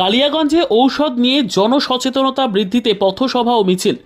কালিয়াগঞ্জে ঔষধ নিয়ে জনসচেতনতা বৃদ্ধিতে পথসভা ও মিছিল।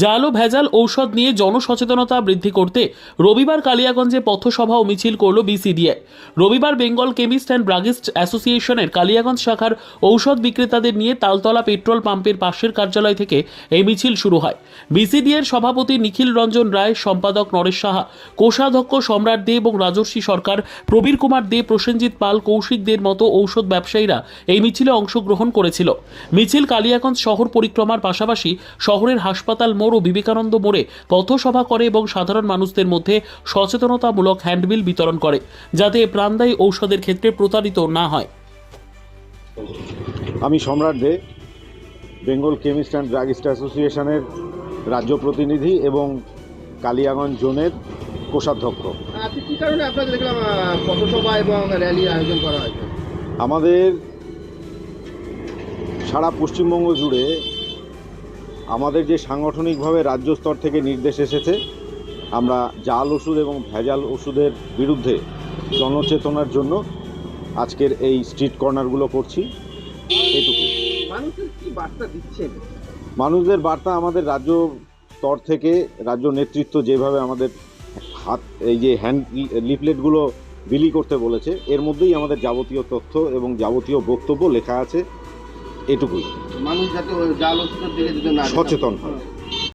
জাল ও ভেজাল ঔষধ নিয়ে জনসচেতনতা বৃদ্ধি করতে রবিবার কালিয়াগঞ্জে পথসভা ও মিছিল করল বিসিডিআই রবিবার বেঙ্গল কেমিস্ট অ্যান্ড ড্রাগিস্ট অ্যাসোসিয়েশনের কালিয়াগঞ্জ শাখার ঔষধ বিক্রেতাদের নিয়ে তালতলা পেট্রোল পাম্পের পাশের কার্যালয় থেকে এই মিছিল শুরু হয়। বিসিডিএর সভাপতি নিখিল রঞ্জন রায়, সম্পাদক নরেশ সাহা, কোষাধ্যক্ষ সম্রাট দে এবং রাজর্ষি সরকার প্রবীর কুমার দে, প্রসেনজিৎ পাল কৌশিক দের মতো ঔষধ ব্যবসায়ীরা এই মিছিলে অংশগ্রহণ করেছিল। মিছিল কালিয়াগঞ্জ শহর পরিক্রমার পাশাপাশি শহরের হাসপাতাল মোড় ও বিবেকানন্দ মোড়ে পথসভা করে এবং সাধারণ মানুষদের মধ্যে সচেতনতামূলক হ্যান্ডবিল বিতরণ করে যাতে প্রাণদায়ী ঔষধের ক্ষেত্রে প্রতারিত না হয়। আমি Samrat De Bengal chemist and druggist অ্যাসোসিয়েশনের রাজ্য প্রতিনিধি এবং কালিয়াগঞ্জ জোনের কোষাধ্যক্ষ। আজকে কারণে আপনাদের দেখলাম পথসভা এবং র্যালির আয়োজন করা হয়েছে? আমাদের সারা পশ্চিমবঙ্গ জুড়ে আমাদের যে সাংগঠনিকভাবে রাজ্য স্তর থেকে নির্দেশ এসেছে আমরা জাল ওষুধ এবং ভেজাল ওষুধের বিরুদ্ধে জনচেতনার জন্য আজকের এই স্ট্রিট কর্নারগুলো করছি। এটুকু। মানুষদের বার্তা আমাদের রাজ্য স্তর থেকে রাজ্য নেতৃত্ব যেভাবে আমাদের হাত এই যে হ্যান্ড লিফলেটগুলো বিলি করতে বলেছে এর মধ্যেই আমাদের যাবতীয় তথ্য এবং যাবতীয় বক্তব্য লেখা আছে। এটুকুই। মানুষ যাতে জাল ওষুধের দিকে সচেতন হয়।